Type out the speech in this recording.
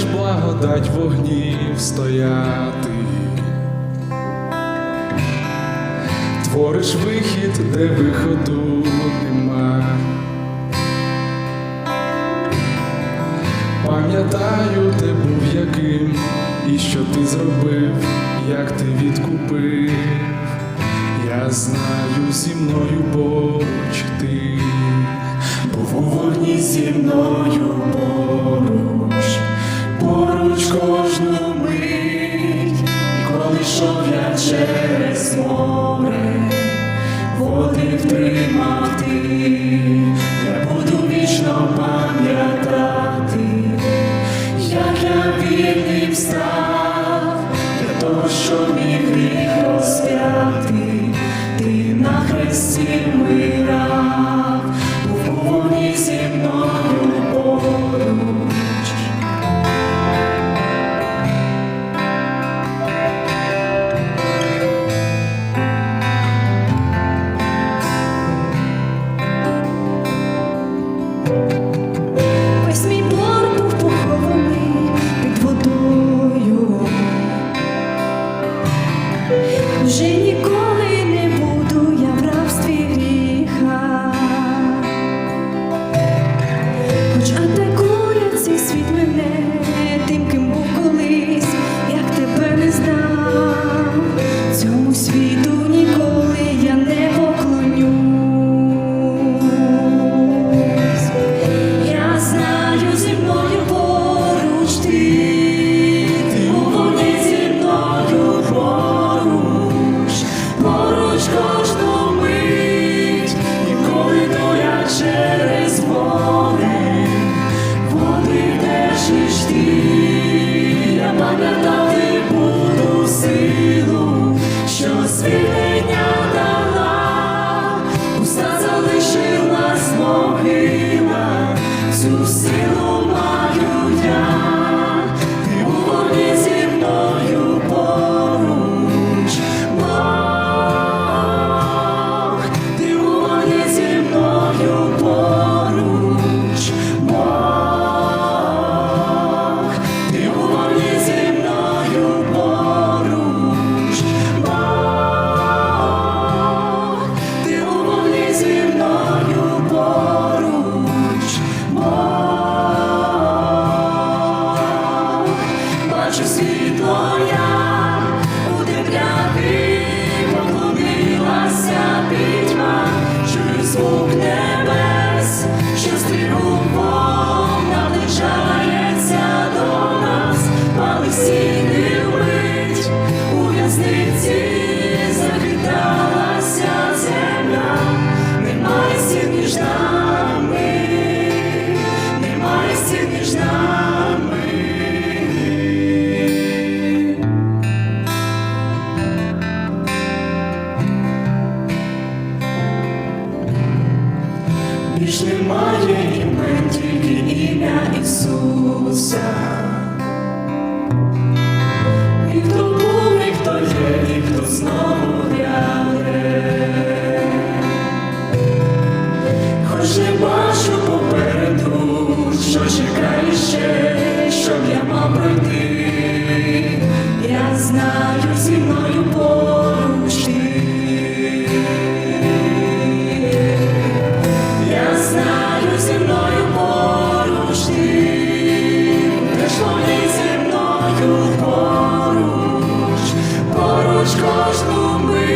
лиш благодать вогнів стояти, твориш вихід, де виходу нема. Пам'ятаю, ти був яким, і що ти зробив, як ти відкупив, я знаю зі мною поруч ти, був у вогні зі мною поруч. світ мене тим, ким був колись, як тебе не знав, цьому світу ні. Jesus, seu amor. Krishna. поруч кожну мить.